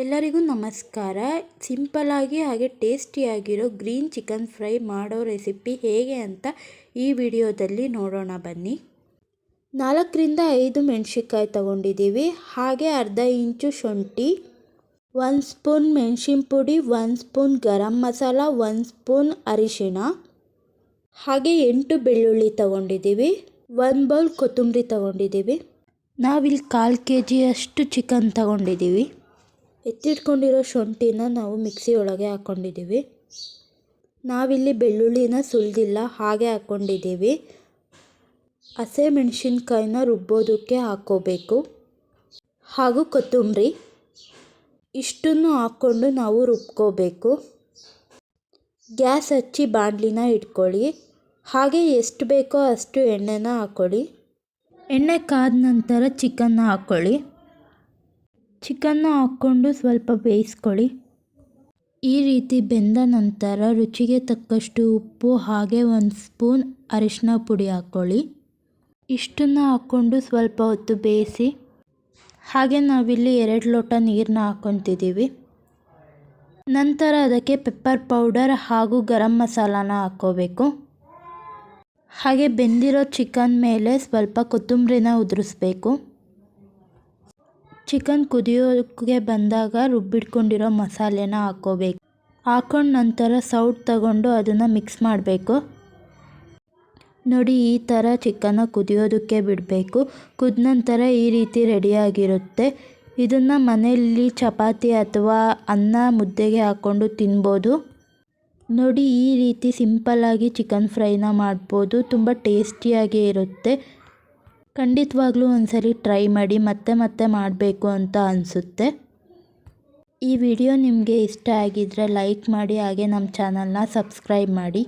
ಎಲ್ಲರಿಗೂ ನಮಸ್ಕಾರ. ಸಿಂಪಲ್ಲಾಗಿ ಹಾಗೆ ಟೇಸ್ಟಿಯಾಗಿರೋ ಗ್ರೀನ್ ಚಿಕನ್ ಫ್ರೈ ಮಾಡೋ ರೆಸಿಪಿ ಹೇಗೆ ಅಂತ ಈ ವಿಡಿಯೋದಲ್ಲಿ ನೋಡೋಣ ಬನ್ನಿ. ನಾಲ್ಕರಿಂದ ಐದು ಮೆಣಸಿನ್ಕಾಯಿ ತಗೊಂಡಿದ್ದೀವಿ. ಹಾಗೆ ಅರ್ಧ ಇಂಚು ಶುಂಠಿ, ಒಂದು ಸ್ಪೂನ್ ಮೆಣಸಿನ ಪುಡಿ, ಒಂದು ಸ್ಪೂನ್ ಗರಂ ಮಸಾಲ, ಒಂದು ಸ್ಪೂನ್ ಅರಿಶಿಣ. ಹಾಗೆ ಎಂಟು ಬೆಳ್ಳುಳ್ಳಿ ತಗೊಂಡಿದ್ದೀವಿ. ಒಂದು ಬೌಲ್ ಕೊತ್ತಂಬರಿ ತಗೊಂಡಿದ್ದೀವಿ. ನಾವಿಲ್ಲಿ ಕಾಲು ಕೆ ಜಿಯಷ್ಟು ಚಿಕನ್ ತಗೊಂಡಿದ್ದೀವಿ. ಎತ್ತಿಟ್ಕೊಂಡಿರೋ ಶುಂಠಿನ ನಾವು ಮಿಕ್ಸಿ ಒಳಗೆ ಹಾಕ್ಕೊಂಡಿದ್ದೀವಿ. ನಾವಿಲ್ಲಿ ಬೆಳ್ಳುಳ್ಳಿನ ಸುಲಿದಿಲ್ಲ, ಹಾಗೆ ಹಾಕ್ಕೊಂಡಿದ್ದೀವಿ. ಹಸಿಮೆಣ್ಸಿನ್ಕಾಯಿನ ರುಬ್ಬೋದಕ್ಕೆ ಹಾಕ್ಕೋಬೇಕು. ಹಾಗೂ ಕೊತ್ತಂಬರಿ. ಇಷ್ಟನ್ನು ಹಾಕ್ಕೊಂಡು ನಾವು ರುಬ್ಕೋಬೇಕು. ಗ್ಯಾಸ್ ಹಚ್ಚಿ ಬಾಣಲಿನ ಇಟ್ಕೊಳ್ಳಿ. ಹಾಗೆ ಎಷ್ಟು ಬೇಕೋ ಅಷ್ಟು ಎಣ್ಣೆನ ಹಾಕ್ಕೊಳ್ಳಿ. ಎಣ್ಣೆ ಕಾದ ನಂತರ ಚಿಕನ್ನ ಹಾಕ್ಕೊಳ್ಳಿ. ಚಿಕನ್ನ ಹಾಕ್ಕೊಂಡು ಸ್ವಲ್ಪ ಬೇಯಿಸ್ಕೊಳ್ಳಿ. ಈ ರೀತಿ ಬೆಂದ ನಂತರ ರುಚಿಗೆ ತಕ್ಕಷ್ಟು ಉಪ್ಪು, ಹಾಗೆ ಒಂದು ಸ್ಪೂನ್ ಅರಿಶಿನ ಪುಡಿ ಹಾಕ್ಕೊಳ್ಳಿ. ಇಷ್ಟನ್ನು ಹಾಕ್ಕೊಂಡು ಸ್ವಲ್ಪ ಹೊತ್ತು ಬೇಯಿಸಿ, ಹಾಗೆ ನಾವಿಲ್ಲಿ ಎರಡು ಲೋಟ ನೀರನ್ನ ಹಾಕ್ಕೊತಿದ್ದೀವಿ. ನಂತರ ಅದಕ್ಕೆ ಪೆಪ್ಪರ್ ಪೌಡರ್ ಹಾಗೂ ಗರಂ ಮಸಾಲಾನ ಹಾಕ್ಕೋಬೇಕು. ಹಾಗೆ ಬೆಂದಿರೋ ಚಿಕನ್ ಮೇಲೆ ಸ್ವಲ್ಪ ಕೊತ್ತಂಬರಿನ ಉದುರಿಸ್ಬೇಕು. ಚಿಕನ್ ಕುದಿಯೋಕ್ಕೆ ಬಂದಾಗ ರುಬ್ಬಿಟ್ಕೊಂಡಿರೋ ಮಸಾಲೆನ ಹಾಕ್ಕೋಬೇಕು. ಹಾಕೊಂಡು ನಂತರ ಸೌಟ್ ತಗೊಂಡು ಅದನ್ನು ಮಿಕ್ಸ್ ಮಾಡಬೇಕು. ನೋಡಿ, ಈ ಥರ ಚಿಕನ್ನ ಕುದಿಯೋದಕ್ಕೆ ಬಿಡಬೇಕು. ಕುದ ನಂತರ ಈ ರೀತಿ ರೆಡಿಯಾಗಿರುತ್ತೆ. ಇದನ್ನು ಮನೆಯಲ್ಲಿ ಚಪಾತಿ ಅಥವಾ ಅನ್ನ ಮುದ್ದೆಗೆ ಹಾಕ್ಕೊಂಡು ತಿನ್ಬೋದು. ನೋಡಿ, ಈ ರೀತಿ ಸಿಂಪಲ್ಲಾಗಿ ಚಿಕನ್ ಫ್ರೈನ ಮಾಡ್ಬೋದು. ತುಂಬ ಟೇಸ್ಟಿಯಾಗಿ ಇರುತ್ತೆ. ಖಂಡಿತವಾಗ್ಲೂ ಒಂದ್ಸರಿ ಟ್ರೈ ಮಾಡಿ ಮತ್ತೆ ಮತ್ತೆ ಮಾಡಬೇಕು ಅಂತ ಅನಿಸುತ್ತೆ. ಈ ವಿಡಿಯೋ ನಿಮಗೆ ಇಷ್ಟ ಆಗಿದ್ದರೆ ಲೈಕ್ ಮಾಡಿ, ಹಾಗೆ ನಮ್ಮ ಚಾನಲ್ನ ಸಬ್ಸ್ಕ್ರೈಬ್ ಮಾಡಿ.